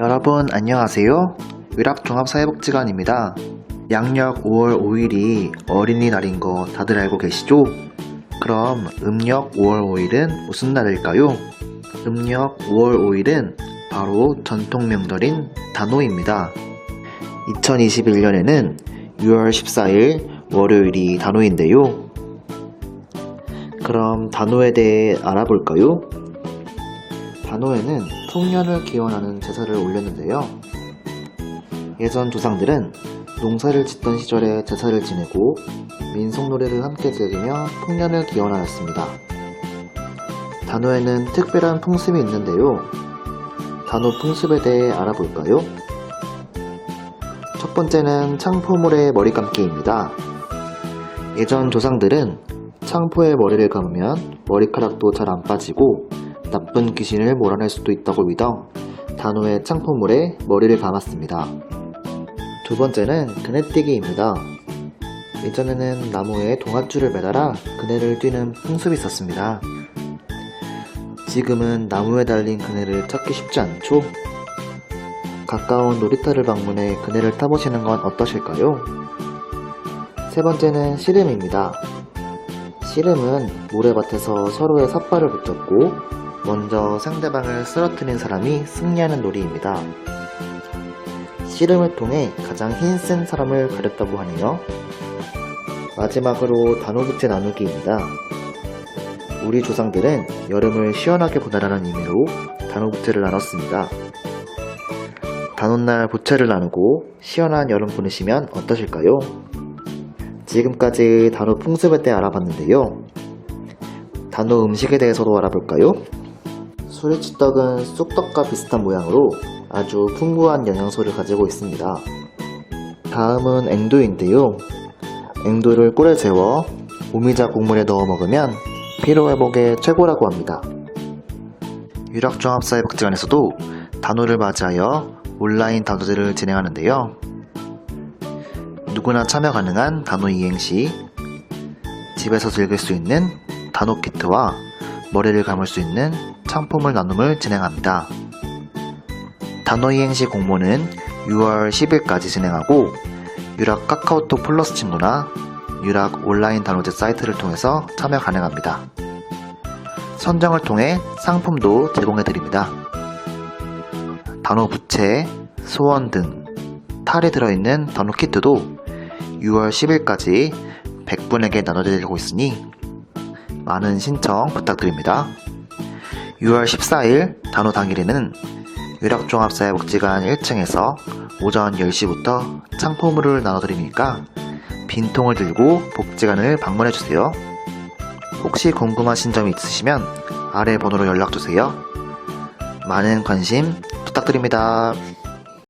여러분 안녕하세요. 위락종합사회복지관입니다. 양력 5월 5일이 어린이날인 거 다들 알고 계시죠? 그럼 음력 5월 5일은 무슨 날일까요? 음력 5월 5일은 바로 전통 명절인 단오입니다. 2021년에는 6월 14일 월요일이 단오인데요. 그럼 단오에 대해 알아볼까요? 단오에는 풍년을 기원하는 제사를 올렸는데요. 예전 조상들은 농사를 짓던 시절에 제사를 지내고 민속 노래를 함께 즐기며 풍년을 기원하였습니다. 단오에는 특별한 풍습이 있는데요. 단오 풍습에 대해 알아볼까요? 첫 번째는 창포물의 머리 감기입니다. 예전 조상들은 창포에 머리를 감으면 머리카락도 잘 안 빠지고 나쁜 귀신을 몰아낼 수도 있다고 믿어 단호의 창포물에 머리를 감았습니다. 두 번째는 그네뛰기입니다. 예전에는 나무에 동아줄을 매달아 그네를 뛰는 풍습이 있었습니다. 지금은 나무에 달린 그네를 찾기 쉽지 않죠? 가까운 놀이터를 방문해 그네를 타보시는 건 어떠실까요? 세 번째는 씨름입니다. 씨름은 모래밭에서 서로의 삿발을 붙잡고 먼저 상대방을 쓰러뜨린 사람이 승리하는 놀이입니다. 씨름을 통해 가장 힘센 사람을 가렸다고 하네요. 마지막으로 단오부채 나누기입니다. 우리 조상들은 여름을 시원하게 보내라는 의미로 단오부채를 나눴습니다. 단오날 부채를 나누고 시원한 여름 보내시면 어떠실까요? 지금까지 단오 풍습에 대해 알아봤는데요. 단오 음식에 대해서도 알아볼까요? 수리치떡은 쑥떡과 비슷한 모양으로 아주 풍부한 영양소를 가지고 있습니다. 다음은 앵두인데요. 앵두를 꿀에 재워 오미자 국물에 넣어 먹으면 피로회복에 최고라고 합니다. 유락종합사회복지관에서도 단오를 맞이하여 온라인 단오제를 진행하는데요. 누구나 참여 가능한 단오 이행 시, 집에서 즐길 수 있는 단오 키트와 머리를 감을 수 있는 창포물 나눔을 진행합니다. 단어 이행시 공모는 6월 10일까지 진행하고 유락 카카오톡 플러스 친구나 유락 온라인 단어제 사이트를 통해서 참여 가능합니다. 선정을 통해 상품도 제공해 드립니다. 단어 부채, 소원 등 탈이 들어있는 단어 키트도 6월 10일까지 100분에게 나눠드리고 있으니 많은 신청 부탁드립니다. 6월 14일 단오 당일에는 유락종합사회복지관 1층에서 오전 10시부터 창포물을 나눠드리니까 빈통을 들고 복지관을 방문해주세요. 혹시 궁금하신 점이 있으시면 아래 번호로 연락주세요. 많은 관심 부탁드립니다.